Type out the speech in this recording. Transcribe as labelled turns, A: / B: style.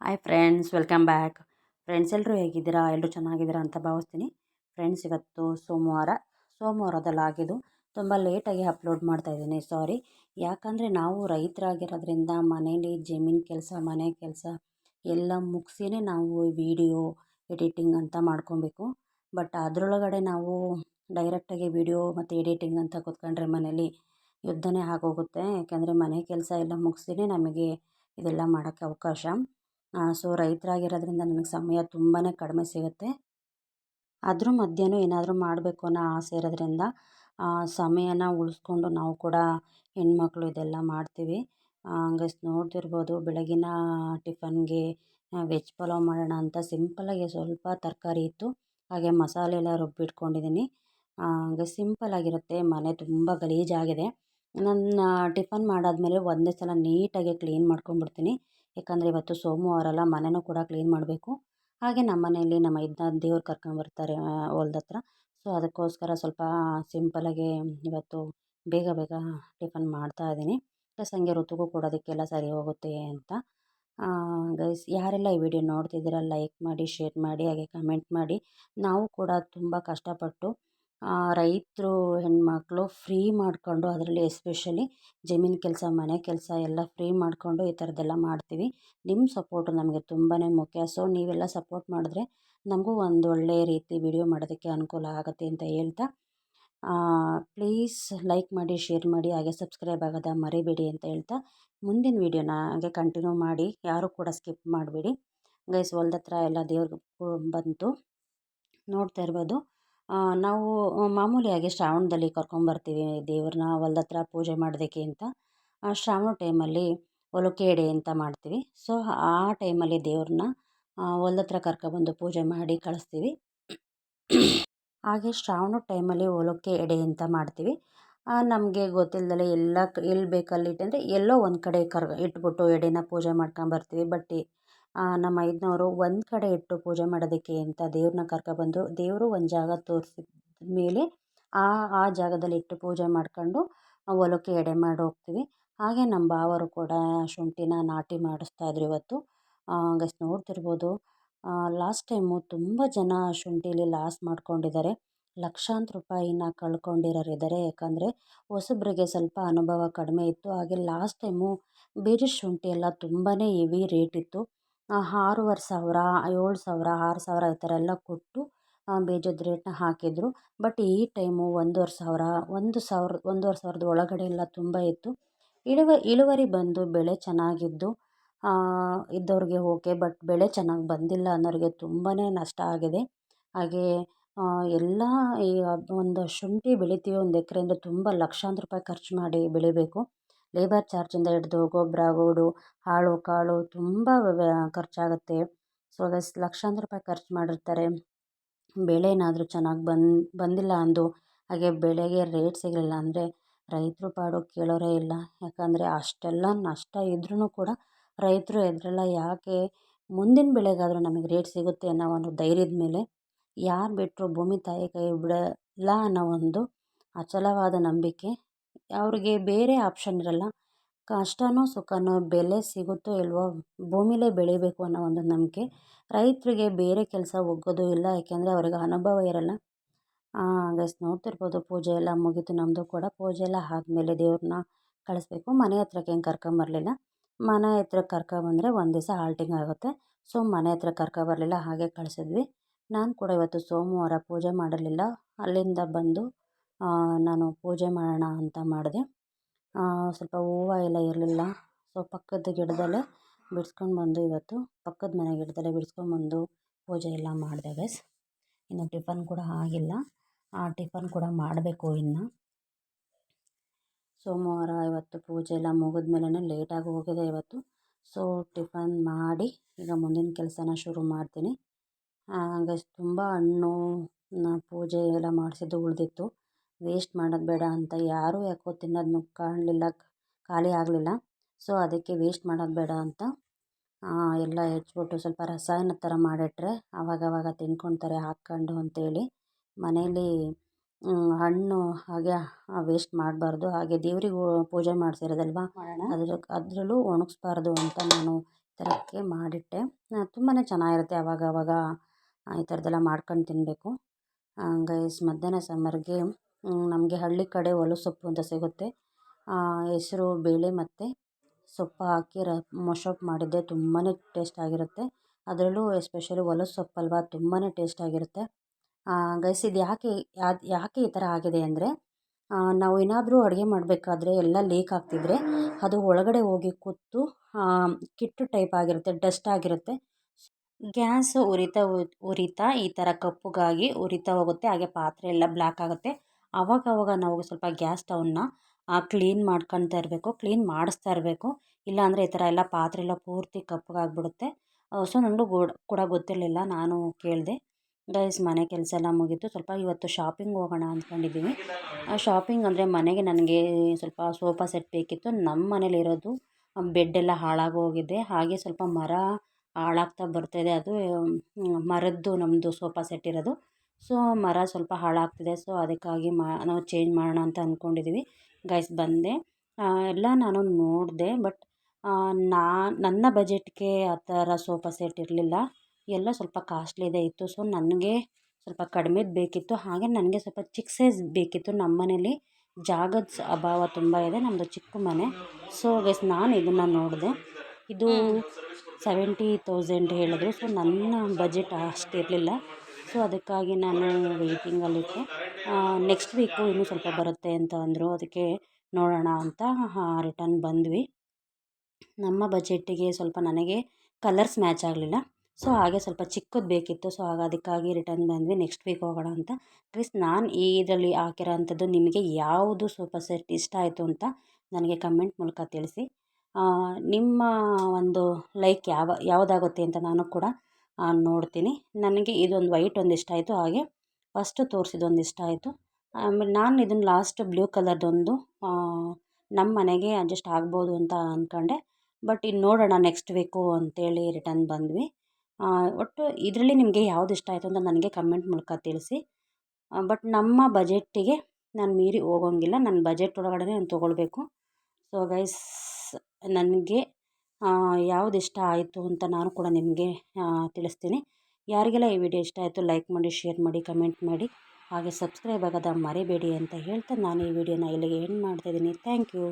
A: Hi friends welcome back friends ಎಲ್ಲರೂ ಹೇಗಿದ್ದೀರಾ? ಎಲ್ಲರೂ ಚೆನ್ನಾಗಿದ್ದೀರಾ ಅಂತ ಭಾವಿಸ್ತೀನಿ. ಫ್ರೆಂಡ್ಸ್ ಇವತ್ತು ಸೋಮವಾರ. ಸೋಮವಾರದಲ್ಲಾಗಿದ್ದು ತುಂಬ ಲೇಟಾಗಿ ಅಪ್ಲೋಡ್ ಮಾಡ್ತಾಯಿದ್ದೀನಿ ಸಾರಿ ಯಾಕಂದರೆ ನಾವು ರೈತರಾಗಿರೋದ್ರಿಂದ ಮನೇಲಿ ಜಮೀನು ಕೆಲಸ, ಮನೆ ಕೆಲಸ ಎಲ್ಲ ಮುಗಿಸಿನೇ ನಾವು ವೀಡಿಯೋ ಎಡಿಟಿಂಗ್ ಅಂತ ಮಾಡ್ಕೊಬೇಕು. ಬಟ್ ಅದರೊಳಗಡೆ ನಾವು ಡೈರೆಕ್ಟಾಗಿ ವೀಡಿಯೋ ಮತ್ತು ಎಡಿಟಿಂಗ್ ಅಂತ ಕೂತ್ಕೊಂಡ್ರೆ ಮನೇಲಿ ಯುದ್ಧನೇ ಆಗೋಗುತ್ತೆ. ಯಾಕೆಂದರೆ ಮನೆ ಕೆಲಸ ಎಲ್ಲ ಮುಗಿಸಿನೇ ನಮಗೆ ಇದೆಲ್ಲ ಮಾಡೋಕ್ಕೆ ಅವಕಾಶ. ಸೊ ರೈತರಾಗಿರೋದ್ರಿಂದ ನನಗೆ ಸಮಯ ತುಂಬಾ ಕಡಿಮೆ ಸಿಗುತ್ತೆ. ಅದ್ರ ಮಧ್ಯಾಹ್ನ ಏನಾದರೂ ಮಾಡಬೇಕು ಅನ್ನೋ ಆಸೆ ಇರೋದ್ರಿಂದ ಸಮಯನ ಉಳಿಸ್ಕೊಂಡು ನಾವು ಕೂಡ ಹೆಣ್ಮಕ್ಳು ಇದೆಲ್ಲ ಮಾಡ್ತೀವಿ. ಹಂಗೆ ನೋಡ್ತಿರ್ಬೋದು, ಬೆಳಗಿನ ಟಿಫನ್ಗೆ ವೆಜ್ ಪಲಾವ್ ಮಾಡೋಣ ಅಂತ ಸಿಂಪಲ್ಲಾಗಿ ಸ್ವಲ್ಪ ತರಕಾರಿ ಇತ್ತು. ಹಾಗೆ ಮಸಾಲೆ ಎಲ್ಲ ರುಬ್ಬಿಟ್ಕೊಂಡಿದ್ದೀನಿ ಹಂಗೆ ಸಿಂಪಲ್ಲಾಗಿರುತ್ತೆ. ಮನೆ ತುಂಬ ಗಲೀಜಾಗಿದೆ. ನನ್ನ ಟಿಫನ್ ಮಾಡಾದಮೇಲೆ ಒಂದೇ ಸಲ ನೀಟಾಗಿ ಕ್ಲೀನ್ ಮಾಡ್ಕೊಂಡ್ಬಿಡ್ತೀನಿ. ಯಾಕಂದರೆ ಇವತ್ತು ಸೋಮವಾರ ಅಲ್ಲ ಮನೆಯೂ ಕೂಡ ಕ್ಲೀನ್ ಮಾಡಬೇಕು. ಹಾಗೆ ನಮ್ಮ ಮನೆಯಲ್ಲಿ ನಮ್ಮ ಇದ್ದ ದೇವ್ರು ಕರ್ಕೊಂಬರ್ತಾರೆ ಹೊಲ್ದ ಹತ್ರ. ಸೊ ಅದಕ್ಕೋಸ್ಕರ ಸ್ವಲ್ಪ ಸಿಂಪಲ್ಲಾಗಿ ಇವತ್ತು ಬೇಗ ಬೇಗ ಟಿಫನ್ ಮಾಡ್ತಾ ಇದ್ದೀನಿ. ಪ್ಲಸ್ ಹಂಗೆ ಋತುಗೂ ಕೊಡೋದಕ್ಕೆಲ್ಲ ಸರಿ ಹೋಗುತ್ತೆ ಅಂತ. ಗೈಸ್ ಯಾರೆಲ್ಲ ಈ ವಿಡಿಯೋ ನೋಡ್ತಿದ್ದೀರ ಲೈಕ್ ಮಾಡಿ ಶೇರ್ ಮಾಡಿ, ಹಾಗೆ ಕಮೆಂಟ್ ಮಾಡಿ. ನಾವು ಕೂಡ ತುಂಬ ಕಷ್ಟಪಟ್ಟು ರೈತರು ಹೆಣ್ಮಕ್ಳು ಫ್ರೀ ಮಾಡಿಕೊಂಡು ಅದರಲ್ಲಿ ಎಸ್ಪೆಷಲಿ ಜಮೀನು ಕೆಲಸ, ಮನೆ ಕೆಲಸ ಎಲ್ಲ ಫ್ರೀ ಮಾಡಿಕೊಂಡು ಈ ಥರದ್ದೆಲ್ಲ ಮಾಡ್ತೀವಿ. ನಿಮ್ಮ ಸಪೋರ್ಟು ನಮಗೆ ತುಂಬಾ ಮುಖ್ಯ. ಸೊ, ನೀವೆಲ್ಲ ಸಪೋರ್ಟ್ ಮಾಡಿದ್ರೆ ನಮಗೂ ಒಂದು ಒಳ್ಳೆಯ ರೀತಿ ವಿಡಿಯೋ ಮಾಡೋದಕ್ಕೆ ಅನುಕೂಲ ಆಗುತ್ತೆ ಅಂತ ಹೇಳ್ತಾ ಪ್ಲೀಸ್ ಲೈಕ್ ಮಾಡಿ, ಶೇರ್ ಮಾಡಿ, ಹಾಗೆ ಸಬ್ಸ್ಕ್ರೈಬ್ ಆಗೋದ ಮರಿಬೇಡಿ ಅಂತ ಹೇಳ್ತಾ, ಮುಂದಿನ ವೀಡಿಯೋನ ಹಾಗೆ ಕಂಟಿನ್ಯೂ ಮಾಡಿ, ಯಾರೂ ಕೂಡ ಸ್ಕಿಪ್ ಮಾಡಬೇಡಿ. ಗೈಸ್ ಹೊಲ್ದ ಹತ್ರ ಎಲ್ಲ ದೇವ್ರಿಗೆ ಬಂತು. ನೋಡ್ತಾ ಇರ್ಬೋದು. ನಾವು ಮಾಮೂಲಿಯಾಗಿ ಶ್ರಾವಣದಲ್ಲಿ ಕರ್ಕೊಂಬರ್ತೀವಿ. ದೇವ್ರನ್ನ ಹೊಲ್ದ ಹತ್ರ ಪೂಜೆ ಮಾಡೋದಕ್ಕೆ ಅಂತ. ಶ್ರಾವಣ ಟೈಮಲ್ಲಿ ಹೊಲಕ್ಕೆ ಎಡೆ ಅಂತ ಮಾಡ್ತೀವಿ. ಸೊ, ಆ ಟೈಮಲ್ಲಿ ದೇವ್ರನ್ನ ಹೊಲ್ದ ಹತ್ರ ಕರ್ಕೊಬಂದು ಪೂಜೆ ಮಾಡಿ ಕಳಿಸ್ತೀವಿ. ಹಾಗೆ ಶ್ರಾವಣ ಟೈಮಲ್ಲಿ ಹೊಲಕ್ಕೆ ಎಡೆ ಅಂತ ಮಾಡ್ತೀವಿ. ನಮಗೆ ಗೊತ್ತಿಲ್ಲದಲ್ಲೇ ಎಲ್ಲ ಎಲ್ಲಿ ಬೇಕಲ್ಲಿ ಇಟ್ಟಂದರೆ ಎಲ್ಲೋ ಒಂದು ಕಡೆ ಕರ್ ಇಟ್ಬಿಟ್ಟು ಎಡೆನ ಪೂಜೆ ಮಾಡ್ಕೊಂಬರ್ತೀವಿ. ಬಟ್ ನಮ್ಮ ಐದನವರು ಒಂದು ಕಡೆ ಇಟ್ಟು ಪೂಜೆ ಮಾಡೋದಕ್ಕೆ ಅಂತ ದೇವ್ರನ್ನ ಕರ್ಕೊಬಂದು ದೇವರು ಒಂದು ಜಾಗ ತೋರಿಸಿದ ಮೇಲೆ ಆ ಆ ಜಾಗದಲ್ಲಿ ಇಟ್ಟು ಪೂಜೆ ಮಾಡ್ಕೊಂಡು ಹೊಲಕ್ಕೆ ಎಡೆ ಮಾಡಿ ಹೋಗ್ತೀವಿ. ಹಾಗೆ ನಮ್ಮ ಭಾವರು ಕೂಡ ಶುಂಠಿನ ನಾಟಿ ಮಾಡಿಸ್ತಾ ಇದ್ರು ಇವತ್ತು. ಗೈಸ್ ನೋಡ್ತಿರ್ಬೋದು. ಲಾಸ್ಟ್ ಟೈಮು ತುಂಬ ಜನ ಶುಂಠಿಲಿ ಲಾಸ್ ಮಾಡ್ಕೊಂಡಿದ್ದಾರೆ. ಲಕ್ಷಾಂತರ ರೂಪಾಯಿನ ಕಳ್ಕೊಂಡಿರೋರಿದ್ದಾರೆ ಯಾಕಂದರೆ ಹೊಸಬ್ರಿಗೆ ಸ್ವಲ್ಪ ಅನುಭವ ಕಡಿಮೆ ಇತ್ತು. ಹಾಗೆ ಲಾಸ್ಟ್ ಟೈಮು ಬೇರೆ ಶುಂಠಿ ಎಲ್ಲ ತುಂಬಾ ಹೆವಿ ರೇಟ್ ಇತ್ತು. ಆರೂವರೆ ಸಾವಿರ, ಏಳು ಸಾವಿರ, ಆರು ಸಾವಿರ ಈ ಥರ ಎಲ್ಲ ಕೊಟ್ಟು ಬೇಜದ ರೇಟನ್ನ ಹಾಕಿದರು. ಬಟ್ ಈ ಟೈಮು ಒಂದೂವರೆ ಸಾವಿರ, ಒಂದು ಸಾವಿರ, ಒಂದೂವರೆ ಸಾವಿರದ ಒಳಗಡೆ ಎಲ್ಲ ತುಂಬ ಇತ್ತು. ಇಳುವ, ಇಳುವರಿ ಬಂದು ಬೆಳೆ ಚೆನ್ನಾಗಿದ್ದು ಇದ್ದವ್ರಿಗೆ ಓಕೆ, ಬಟ್ ಬೆಳೆ ಚೆನ್ನಾಗಿ ಬಂದಿಲ್ಲ ಅನ್ನೋರಿಗೆ ತುಂಬಾ ನಷ್ಟ ಆಗಿದೆ. ಹಾಗೆ ಎಲ್ಲ ಈ ಒಂದು ಶುಂಠಿ ಬೆಳಿತೀವಿ, ಒಂದು ಎಕರೆ ಅಂದರೆ ತುಂಬ ಲಕ್ಷಾಂತರ ರೂಪಾಯಿ ಖರ್ಚು ಮಾಡಿ ಬೆಳಿಬೇಕು. ಲೇಬರ್ ಚಾರ್ಜಿಂದ ಹಿಡ್ದು ಗೊಬ್ಬರ, ಗೂಡು ಆಳು ಕಾಳು ತುಂಬ ಖರ್ಚಾಗುತ್ತೆ. ಸೊ ಲಕ್ಷಾಂತರ ರೂಪಾಯಿ ಖರ್ಚು ಮಾಡಿರ್ತಾರೆ. ಬೆಳೆ ಏನಾದರೂ ಚೆನ್ನಾಗಿ ಬಂದು, ಬಂದಿಲ್ಲ ಅಂದು ಹಾಗೆ ಬೆಳೆಗೆ ರೇಟ್ ಸಿಗಲಿಲ್ಲ ಅಂದರೆ ರೈತರು ಪಾಡು ಕೇಳೋರೇ ಇಲ್ಲ. ಯಾಕಂದರೆ ಅಷ್ಟೆಲ್ಲ ನಷ್ಟ ಇದ್ರೂ ಕೂಡ ರೈತರು ಎದುರಲ್ಲ ಯಾಕೆ ಮುಂದಿನ ಬೆಳೆಗಾದರೂ ನಮಗೆ ರೇಟ್ ಸಿಗುತ್ತೆ ಅನ್ನೋ ಒಂದು ಧೈರ್ಯದ ಮೇಲೆ ಯಾರು ಬಿಟ್ಟರು ಭೂಮಿ ತಾಯಿ ಕೈ ಬಿಡಲ್ಲ ಅನ್ನೋ ಒಂದು ಅಚಲವಾದ ನಂಬಿಕೆ ಅವ್ರಿಗೆ ಬೇರೆ ಆಪ್ಷನ್ ಇರಲ್ಲ. ಕಷ್ಟನೋ ಸುಖನೋ ಬೆಲೆ ಸಿಗುತ್ತೋ ಇಲ್ವೋ ಭೂಮಿಲೇ ಬೆಳೀಬೇಕು ಅನ್ನೋ ಒಂದು ನಂಬಿಕೆ. ರೈತರಿಗೆ ಬೇರೆ ಕೆಲಸ ಒಗ್ಗೋದು ಇಲ್ಲ, ಯಾಕೆಂದರೆ ಅವ್ರಿಗೆ ಅನುಭವ ಇರಲ್ಲ. ಗೈಸ್ ನೋಡ್ತಿರ್ಬೋದು, ಪೂಜೆ ಎಲ್ಲ ಮುಗೀತು ನಮ್ಮದು ಕೂಡ ಪೂಜೆ ಎಲ್ಲ ಆದಮೇಲೆ ದೇವ್ರನ್ನ ಕಳಿಸ್ಬೇಕು. ಮನೆ ಹತ್ರಕ್ಕೆ ಹೆಂಗೆ ಕರ್ಕೊಂಬರಲಿಲ್ಲ ಮನೆ ಹತ್ರ ಕರ್ಕೊಂಬಂದರೆ ಒಂದು ದಿವಸ ಹಾಲ್ಟಿಂಗ್ ಆಗುತ್ತೆ. ಸೊ, ಮನೆ ಹತ್ರ ಕರ್ಕೊಂಬರ್ಲಿಲ್ಲ ಹಾಗೆ ಕಳಿಸಿದ್ವಿ. ನಾನು ಕೂಡ ಇವತ್ತು ಸೋಮವಾರ ಪೂಜೆ ಮಾಡಲಿಲ್ಲ ಅಲ್ಲಿಂದ ಬಂದು ನಾನು ಪೂಜೆ ಮಾಡೋಣ ಅಂತ ಮಾಡಿದೆ. ಸ್ವಲ್ಪ ಹೂವು ಎಲ್ಲ ಇರಲಿಲ್ಲ. ಸೊ ಪಕ್ಕದ ಗಿಡದಲ್ಲೇ ಬಿಡ್ಸ್ಕೊಂಡು ಬಂದು ಇವತ್ತು ಪಕ್ಕದ ಮನೆ ಗಿಡದಲ್ಲೇ ಬಿಡಿಸ್ಕೊಂಬಂದು ಪೂಜೆ ಎಲ್ಲ ಮಾಡಿದೆ ಗೈಸ್ ಇನ್ನು ಟಿಫನ್ ಕೂಡ ಆಗಿಲ್ಲ. ಆ ಟಿಫನ್ ಕೂಡ ಮಾಡಬೇಕು ಇನ್ನು. ಸೋಮವಾರ ಇವತ್ತು ಪೂಜೆ ಎಲ್ಲ ಮುಗಿದ್ಮೇಲೇ ಲೇಟಾಗಿ ಹೋಗಿದೆ ಇವತ್ತು. ಸೊ ಟಿಫನ್ ಮಾಡಿ ಈಗ ಮುಂದಿನ ಕೆಲಸನ ಶುರು ಮಾಡ್ತೀನಿ. ಹಾಗೆ ತುಂಬ ಹಣ್ಣು ಪೂಜೆ ಎಲ್ಲ ಮಾಡಿಸಿದ್ದು ಉಳಿದಿತ್ತು. ವೇಸ್ಟ್ ಮಾಡೋದು ಬೇಡ ಅಂತ ಯಾರೂ ಯಾಕೋ ತಿನ್ನೋದನ್ನು ಕಾಣಲಿಲ್ಲ ಖಾಲಿ ಆಗಲಿಲ್ಲ. ಸೊ ಅದಕ್ಕೆ ವೇಸ್ಟ್ ಮಾಡೋದು ಬೇಡ ಅಂತ ಎಲ್ಲ ಹೆಚ್ಚಿಬಿಟ್ಟು ಸ್ವಲ್ಪ ರಸಾಯನ ಥರ ಮಾಡಿಟ್ರೆ ಆವಾಗವಾಗ ತಿನ್ಕೊತಾರೆ ಹಾಕ್ಕೊಂಡು ಅಂತೇಳಿ. ಮನೇಲಿ ಹಣ್ಣು ಹಾಗೆ ವೇಸ್ಟ್ ಮಾಡಬಾರ್ದು. ಹಾಗೆ ದೇವ್ರಿಗೆ ಪೂಜೆ ಮಾಡಿಸಿರೋದಲ್ವ? ಅದ್ರ ಅದರಲ್ಲೂ ಒಣಗಿಸ್ಬಾರ್ದು ಅಂತ ನಾನು ಈ ಥರಕ್ಕೆ ಮಾಡಿಟ್ಟೆ. ತುಂಬಾ ಚೆನ್ನಾಗಿರುತ್ತೆ ಆವಾಗ ಆವಾಗ ಈ ಥರದ್ದೆಲ್ಲ ಮಾಡ್ಕೊಂಡು ತಿನ್ನಬೇಕು ಗೈಸ್ ಮಧ್ಯಾಹ್ನ ಸಮ್ಮರ್ಗೆ ನಮಗೆ ಹಳ್ಳಿ ಕಡೆ ಒಲಸೊಪ್ಪು ಅಂತ ಸಿಗುತ್ತೆ. ಹೆಸ್ರು ಬೇಳೆ ಮತ್ತು ಸೊಪ್ಪು ಹಾಕಿ ರ ಮೊಸೊಪ್ಪು ಮಾಡಿದ್ದೆ ತುಂಬಾ ಟೇಸ್ಟಾಗಿರುತ್ತೆ ಅದರಲ್ಲೂ ಎಸ್ಪೆಷಲಿ ಒಲಸೊಪ್ಪು ಅಲ್ವಾ ತುಂಬಾ ಟೇಸ್ಟಾಗಿರುತ್ತೆ ಗೈಸ್ ಇದು ಯಾಕೆ ಯಾಕೆ ಯಾಕೆ ಈ ಥರ ಆಗಿದೆ ಅಂದರೆ ನಾವು ಏನಾದರೂ ಅಡುಗೆ ಮಾಡಬೇಕಾದ್ರೆ ಎಲ್ಲ ಲೀಕ್ ಆಗ್ತಿದ್ರೆ ಅದು ಒಳಗಡೆ ಹೋಗಿ ಕೂತು ಕಿಟ್ಟು ಟೈಪ್ ಆಗಿರುತ್ತೆ ಡಸ್ಟ್ ಆಗಿರುತ್ತೆ. ಗ್ಯಾಸ್ ಉರಿತಾ ಉರಿತಾ ಈ ಥರ ಕಪ್ಪಗಾಗಿ ಉರಿತಾ ಹೋಗುತ್ತೆ, ಹಾಗೆ ಪಾತ್ರೆ ಎಲ್ಲ ಬ್ಲ್ಯಾಕ್ ಆಗುತ್ತೆ. ಆವಾಗವಾಗ ನಾವು ಸ್ವಲ್ಪ ಗ್ಯಾಸ್ ಸ್ಟವ್ನ ಕ್ಲೀನ್ ಮಾಡ್ಕೊಳ್ತಾ ಇರಬೇಕು, ಕ್ಲೀನ್ ಮಾಡಿಸ್ತಾ ಇರಬೇಕು. ಇಲ್ಲಾಂದರೆ ಈ ಥರ ಎಲ್ಲ ಪಾತ್ರೆ ಎಲ್ಲ ಪೂರ್ತಿ ಕಪ್ಪಗಾಗ್ಬಿಡುತ್ತೆ. ಸೊ ನನಗೂ ಕೂಡ ಗೊತ್ತಿರಲಿಲ್ಲ, ನಾನು ಕೇಳಿದೆ. ಗೈಸ್, ಮನೆ ಕೆಲಸ ಎಲ್ಲ ಮುಗೀತು. ಸ್ವಲ್ಪ ಇವತ್ತು ಶಾಪಿಂಗ್ ಹೋಗೋಣ ಅಂದ್ಕೊಂಡಿದ್ದೀವಿ ಶಾಪಿಂಗ್ ಅಂದರೆ ಮನೆಗೆ ನನಗೆ ಸ್ವಲ್ಪ ಸೋಫಾ ಸೆಟ್ ಬೇಕಿತ್ತು. ನಮ್ಮ ಮನೇಲಿರೋದು ಬೆಡ್ ಎಲ್ಲ ಹಾಳಾಗೋಗಿದೆ ಹಾಗೆ ಸ್ವಲ್ಪ ಮರ ಹಾಳಾಗ್ತಾ ಬರ್ತಾಯಿದೆ ಅದು ಮರದ್ದು ನಮ್ಮದು ಸೋಫಾ ಸೆಟ್ ಇರೋದು. ಸೊ ಮರ ಸ್ವಲ್ಪ ಹಾಳಾಗ್ತಿದೆ. ಸೊ ಅದಕ್ಕಾಗಿ ಮಾ ನಾವು ಚೇಂಜ್ ಮಾಡೋಣ ಅಂತ ಅಂದ್ಕೊಂಡಿದ್ದೀವಿ ಗೈಸ್ ಬಂದೆ. ಎಲ್ಲ ನಾನು ನೋಡಿದೆ ಬಟ್ ನಾ ನನ್ನ ಬಜೆಟ್ಗೆ ಆ ಥರ ಸೋಫಾ ಸೆಟ್ ಇರಲಿಲ್ಲ. ಎಲ್ಲ ಸ್ವಲ್ಪ ಕಾಸ್ಟ್ಲಿದೇ ಇತ್ತು. ಸೊ ನನಗೆ ಸ್ವಲ್ಪ ಕಡಿಮೆದು ಬೇಕಿತ್ತು. ಹಾಗೆ ನನಗೆ ಸ್ವಲ್ಪ ಚಿಕ್ಕ ಸೈಜ್ ಬೇಕಿತ್ತು. ನಮ್ಮ ಮನೇಲಿ ಜಾಗದ ಅಭಾವ ತುಂಬ ಇದೆ. ನಮ್ಮದು ಚಿಕ್ಕ ಮನೆ. ಸೊ ಗೈಸ್ ನಾನು ಇದನ್ನು ನೋಡಿದೆ. ಇದು ಸೆವೆಂಟಿ ತೌಸಂಡ್ ಹೇಳಿದ್ರು. ಸೊ ನನ್ನ ಬಜೆಟ್ ಅಷ್ಟು ಇರಲಿಲ್ಲ. ಸೊ ಅದಕ್ಕಾಗಿ ನಾನು ವೆಯ್ಟಿಂಗಲ್ಲಿದ್ದೆ ನೆಕ್ಸ್ಟ್ ವೀಕು ಇನ್ನೂ ಸ್ವಲ್ಪ ಬರುತ್ತೆ ಅಂತ ಅಂದರು. ಅದಕ್ಕೆ ನೋಡೋಣ ಅಂತ ರಿಟರ್ನ್ ಬಂದ್ವಿ. ನಮ್ಮ ಬಜೆಟ್ಟಿಗೆ ಸ್ವಲ್ಪ ನನಗೆ ಕಲರ್ಸ್ ಮ್ಯಾಚ್ ಆಗಲಿಲ್ಲ. ಸೊ ಹಾಗೆ ಸ್ವಲ್ಪ ಚಿಕ್ಕದು ಬೇಕಿತ್ತು. ಸೊ ಹಾಗೆ ಅದಕ್ಕಾಗಿ ರಿಟರ್ನ್ ಬಂದ್ವಿ. ನೆಕ್ಸ್ಟ್ ವೀಕ್ ಹೋಗೋಣ ಅಂತ. ಅಟ್ಲೀಸ್ಟ್ ನಾನು ಈ ಇದರಲ್ಲಿ ಹಾಕಿರೋ ಅಂಥದ್ದು ನಿಮಗೆ ಯಾವುದು ಸೋಫಾ ಸೆಟ್ ಇಷ್ಟ ಆಯಿತು ಅಂತ ನನಗೆ ಕಮೆಂಟ್ ಮೂಲಕ ತಿಳಿಸಿ. ನಿಮ್ಮ ಒಂದು ಲೈಕ್ ಯಾವ, ಯಾವುದಾಗುತ್ತೆ ಅಂತ ನಾನು ಕೂಡ ನೋಡ್ತೀನಿ. ನನಗೆ ಇದೊಂದು ವೈಟ್ ಒಂದು ಇಷ್ಟ ಆಯಿತು. ಹಾಗೆ ಫಸ್ಟ್ ತೋರಿಸಿದೊಂದು ಇಷ್ಟ ಆಯಿತು. ಆಮೇಲೆ ನಾನು ಇದನ್ನು ಲಾಸ್ಟ್ ಬ್ಲೂ ಕಲರ್ದೊಂದು ನಮ್ಮ ಮನೆಗೆ ಅಡ್ಜಸ್ಟ್ ಆಗ್ಬೋದು ಅಂತ ಅಂದ್ಕೊಂಡೆ ಬಟ್ ಇನ್ನು ನೋಡೋಣ ನೆಕ್ಸ್ಟ್ ವೀಕು ಅಂತೇಳಿ ರಿಟರ್ನ್ ಬಂದ್ವಿ. ಒಟ್ಟು ಇದರಲ್ಲಿ ನಿಮಗೆ ಯಾವ್ದು ಇಷ್ಟ ಆಯಿತು ಅಂತ ನನಗೆ ಕಮೆಂಟ್ ಮೂಲಕ ತಿಳಿಸಿ. ಬಟ್ ನಮ್ಮ ಬಜೆಟ್ಟಿಗೆ ನಾನು ಮೀರಿ ಹೋಗೋಂಗಿಲ್ಲ. ನನ್ನ ಬಜೆಟ್ ಒಳಗಡೆ ನಾನು ತೊಗೊಳ್ಬೇಕು. ಸೊ ಗೈಸ್ ನನಗೆ ಯಾವ್ದು ಇಷ್ಟ ಆಯಿತು ಅಂತ ನಾನು ಕೂಡ ನಿಮಗೆ ತಿಳಿಸ್ತೀನಿ. ಯಾರಿಗೆಲ್ಲ ಈ ವಿಡಿಯೋ ಇಷ್ಟ ಆಯಿತು ಲೈಕ್ ಮಾಡಿ, ಶೇರ್ ಮಾಡಿ, ಕಮೆಂಟ್ ಮಾಡಿ, ಹಾಗೆ ಸಬ್ಸ್ಕ್ರೈಬ್ ಆಗೋದ ಮರಿಬೇಡಿ ಅಂತ ಹೇಳ್ತಾ ನಾನು ಈ ವಿಡಿಯೋನ ಇಲ್ಲಿಗೆ ಎಂಡ್ ಮಾಡ್ತಾಯಿದ್ದೀನಿ ಥ್ಯಾಂಕ್ ಯು.